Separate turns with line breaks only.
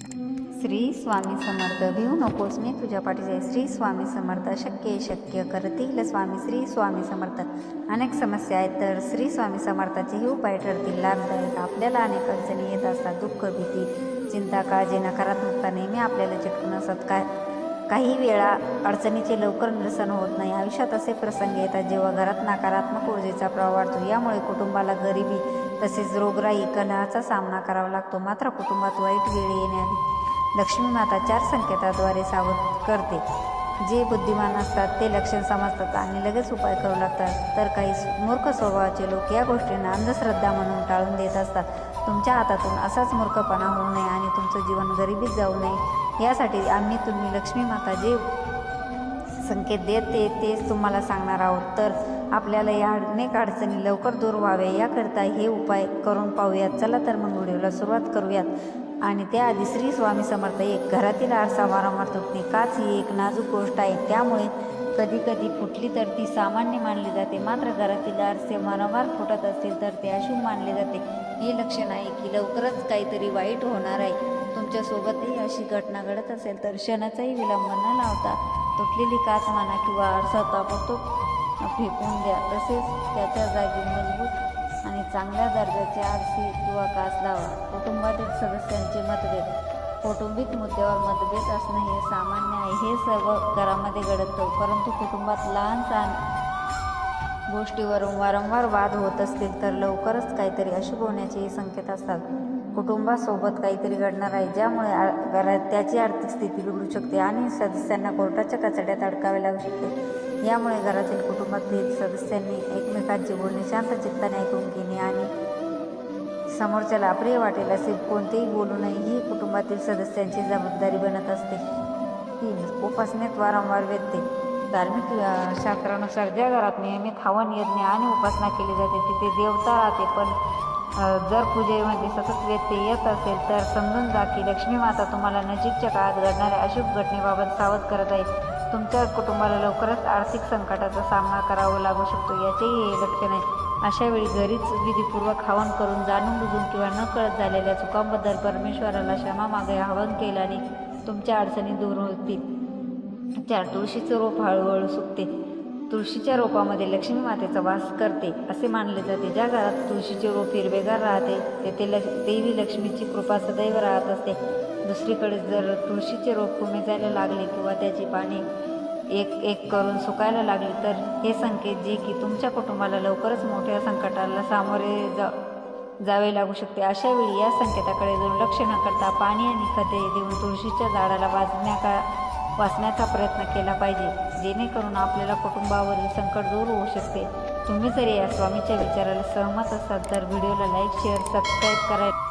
श्री स्वामी समर्थ भिऊ नकोस मी तुझ्या पाठीचे श्री स्वामी समर्थ शक्य शक्य करतील. स्वामी श्री स्वामी समर्थ. अनेक समस्या आहेत तर श्री स्वामी समर्थाचे उपाय ठरतील. लाभदायक आपल्याला अनेक अडचणी येत असतात. दुःख भीती चिंता काळजी नकारात्मकता नेहमी आपल्याला चिटकून असत काय काही वेळा अडचणीचे लवकर निरसन होत नाही. आयुष्यात असे प्रसंग येतात जेव्हा घरात नकारात्मक ऊर्जेचा प्रभाव वाढतो. यामुळे कुटुंबाला गरिबी तसेच रोगराई कलहाचा सामना करावा लागतो. मात्र कुटुंबात वाईट वेळ येण्याआधी लक्ष्मी माता चार संकेताद्वारे सावध करते. जे बुद्धिमान असतात ते लक्षण समजतात आणि लगेच उपाय करू लागतात. तर काही मूर्ख स्वभावाचे लोक या गोष्टींना अंधश्रद्धा म्हणून टाळून देत असतात. तुमच्या हातातून असाच मूर्खपणा होऊ नये आणि तुमचं जीवन गरिबीत जाऊ नये. यासाठी आम्ही तुम्ही लक्ष्मी माता जे संकेत देते तेच तुम्हाला सांगणार आहोत. तर आपल्याला या अनेक अडचणी लवकर दूर व्हाव्या याकरिता हे उपाय करून पाहूयात. चला तर मग व्हिडिओला सुरुवात करूयात. आणि त्याआधी श्री स्वामी समर्थ एक घरातील आरसा वारंवार तुटणे काच ही एक नाजूक गोष्ट आहे. त्यामुळे कधी कधी फुटली तर ती सामान्य मानली जाते. मात्र घरातील आरसे वारंवार फुटत असतील तर ते अशुभ मानले जाते. हे लक्षण आहे की लवकरच काहीतरी वाईट होणार आहे. तुमच्यासोबतही अशी घटना घडत असेल तर क्षणाचाही विलंब न लावता तुटलेली काच म्हणा किंवा आरसा ताबडतोब फेकून द्या. तसेच त्याच्या जागी मजबूत आणि चांगल्या दर्जाचे आरसे किंवा कास लावा कुटुंबातील सदस्यांचे मतभेद कौटुंबिक मुद्द्यावर मतभेद असणं हे सामान्य आहे. हे सर्व घरामध्ये घडतं परंतु कुटुंबात लहान सहान गोष्टीवरून वारंवार वाद होत असतील तर लवकरच काहीतरी अशुभ होण्याचेही संकेत असतात. कुटुंबासोबत काहीतरी घडणार आहे ज्यामुळे घरात त्याची आर्थिक स्थिती बिघडू शकते आणि सदस्यांना कोर्टाच्या कचड्यात अडकावे लागू शकते. यामुळे घरातील कुटुंबातील सदस्यांनी एकमेकांचे बोलणे शांत चित्ताने ऐकून घेणे आणि समोरच्याला अप्रिय वाटेल असे कोणतेही बोलू नये ही कुटुंबातील सदस्यांची जबाबदारी बनत असते. तीन उपासनेत वारंवार व्यत्यय. धार्मिक शास्त्रानुसार ज्या घरात नियमित हवन यज्ञ आणि उपासना केली जाते तिथे देवता राहते. पण जर पूजेमध्ये सतत व्यत्यय येत असेल तर समजून जा की लक्ष्मी माता तुम्हाला नजीकच्या काळात घडणाऱ्या अशुभ घटनेबाबत सावध करत आहे तुमच्या कुटुंबाला लवकरच आर्थिक संकटाचा सामना करावा लागू शकतो याचेही हे लक्षण आहे. अशा वेळी घरीच विधीपूर्वक हवन करून जाणून बुजून किंवा न कळत झालेल्या चुकांबद्दल परमेश्वराला क्षमा मागे हवन केल्याने तुमच्या अडचणी दूर होतील. चार तुळशीचं रोप हळूहळू सुकते. तुळशीच्या रोपामध्ये लक्ष्मी मातेचा वास करते असे मानले जाते. ज्या घरात तुळशीचे रोप हिरवेगार राहते तेथे लक्ष देवी लक्ष्मीची कृपा सदैव राहत असते. दुसरीकडे जर तुळशीचे रोप कमी जायला लागले किंवा त्याची पाने एक एक करून सुकायला लागले तर हे संकेत जे की तुमच्या कुटुंबाला लवकरच मोठ्या संकटाला सामोरे जा जावे लागू शकते. अशा वेळी या संकेताकडे दुर्लक्ष न करता पाणी आणि खते देऊन तुळशीच्या झाडाला वाजण्याका वाचण्याचा प्रयत्न केला पाहिजे जेणेकरून आपल्याला कुटुंबावरील संकट दूर होऊ शकते. तुम्ही जर या स्वामीच्या विचाराला सहमत असाल तर व्हिडिओला लाईक शेअर सबस्क्राईब करायला